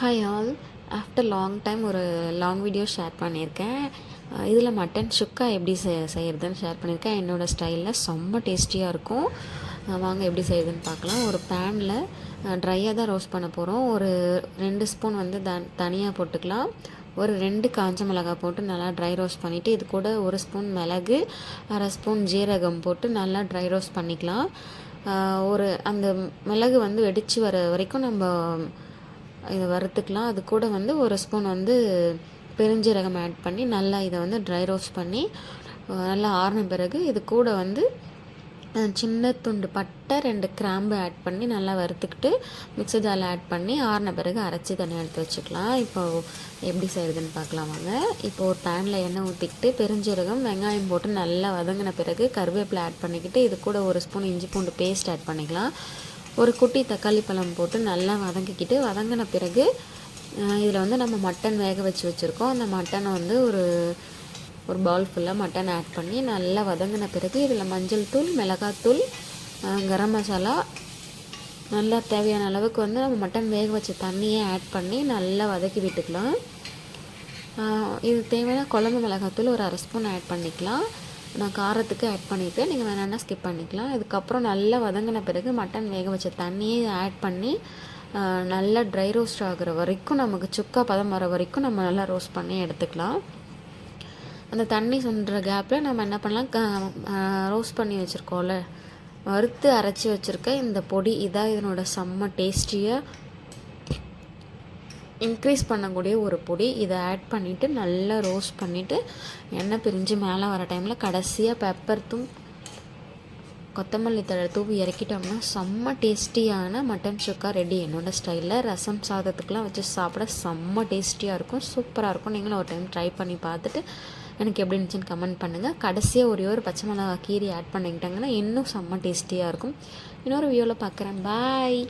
Hi all after long time ஒரு long video share பண்ணியிருக்கேன். இதில் மட்டன் சுக்கா எப்படி செ செய்கிறதுன்னு ஷேர் பண்ணியிருக்கேன். என்னோடய ஸ்டைலில் செம்ம டேஸ்டியாக இருக்கும். வாங்க எப்படி செய்யுதுன்னு பார்க்கலாம். ஒரு பேனில் ட்ரையாக தான் ரோஸ்ட் பண்ண போகிறோம் ஒரு ரெண்டு ஸ்பூன் வந்து த தனியாக போட்டுக்கலாம். ஒரு ரெண்டு காஞ்ச மிளகாய் போட்டு நல்லா ட்ரை ரோஸ்ட் பண்ணிவிட்டு இது கூட ஒரு ஸ்பூன் மிளகு அரை ஸ்பூன் ஜீரகம் போட்டு நல்லா ட்ரை ரோஸ்ட் பண்ணிக்கலாம். ஒரு அந்த மிளகு வந்து வெடித்து வர வரைக்கும் நம்ம இதை வறுத்துக்கலாம். அது கூட வந்து ஒரு ஸ்பூன் வந்து பெருஞ்சீரகம் ஆட் பண்ணி நல்லா இதை வந்து ட்ரை ரோஸ்ட் பண்ணி நல்லா ஆறின பிறகு இது கூட வந்து சின்ன துண்டு பட்டை ரெண்டு கிராம்பு ஆட் பண்ணி நல்லா வறுத்துக்கிட்டு மிக்ஸி ஜாரில் ஆட் பண்ணி ஆறின பிறகு அரைச்சி தனியாக எடுத்து வச்சுக்கலாம். இப்போ எப்படி செய்கிறதுன்னு பார்க்கலாம் வாங்க. இப்போ ஒரு பேனில் எண்ணெய் ஊற்றிக்கிட்டு பெருஞ்சீரகம் வெங்காயம் போட்டு நல்லா வதங்கின பிறகு கருவேப்பிலை ஆட் பண்ணிக்கிட்டு இது கூட ஒரு ஸ்பூன் இஞ்சி பூண்டு பேஸ்ட் ஆட் பண்ணிக்கலாம். ஒரு குட்டி தக்காளி பழம் போட்டு நல்லா வதங்கிக்கிட்டு வதங்கின பிறகு இதில் வந்து நம்ம மட்டன் வேக வச்சு வச்சுருக்கோம். அந்த மட்டனை வந்து ஒரு ஒரு பவுல் ஃபுல்லாக மட்டன் ஆட் பண்ணி நல்லா வதங்கின பிறகு இதில் மஞ்சள் தூள் மிளகாத்தூள் கரம் மசாலா நல்லா தேவையான அளவுக்கு வந்து நம்ம மட்டன் வேக வச்ச தண்ணியை ஆட் பண்ணி நல்லா வதக்கி விட்டுக்கலாம். இது தேவையான குழம்பு மிளகாத்தூள் ஒரு அரை ஸ்பூன் ஆட் பண்ணிக்கலாம். நான் காரத்துக்கு ஆட் பண்ணிவிட்டு நீங்கள் வேணான்னா ஸ்கிப் பண்ணிக்கலாம். இதுக்கப்புறம் நல்லா வதங்கின பிறகு மட்டன் வேக வச்ச தண்ணியை ஆட் பண்ணி நல்லா ட்ரை ரோஸ்ட் ஆகிற வரைக்கும் நமக்கு சுக்கா பதம் வர வரைக்கும் நம்ம நல்லா ரோஸ்ட் பண்ணி எடுத்துக்கலாம். அந்த தண்ணி சொல்கிற கேப்பில் நம்ம என்ன பண்ணலாம்? ரோஸ்ட் பண்ணி வச்சுருக்கோம்ல வறுத்து அரைச்சி வச்சுருக்க இந்த பொடி இதான் இதனோட செம்ம டேஸ்டியாக இன்க்ரீஸ் பண்ணக்கூடிய ஒரு பொடி. இதை ஆட் பண்ணிவிட்டு நல்லா ரோஸ்ட் பண்ணிவிட்டு எண்ணெய் பிரிஞ்சு மேலே வர டைமில் கடைசியாக பெப்பர் தூள் கொத்தமல்லி தழை தூவி இறக்கிட்டோம்னா செம்ம டேஸ்டியான மட்டன் சுக்கா ரெடி என்னோடய ஸ்டைலில் ரசம் சாதத்துக்கெலாம் வச்சு சாப்பிட செம்ம டேஸ்டியாக இருக்கும் சூப்பராக இருக்கும். நீங்களும் ஒரு டைம் ட்ரை பண்ணி பார்த்துட்டு எனக்கு எப்படி இருந்துச்சுன்னு கமெண்ட் பண்ணுங்கள் கடைசியாக ஒரே ஒரு பச்சை மிளகா கீரி ஆட் பண்ணிக்கிட்டாங்கன்னா இன்னும் செம்ம டேஸ்டியாக இருக்கும். இன்னொரு வியூவில் பார்க்குறேன். பாய்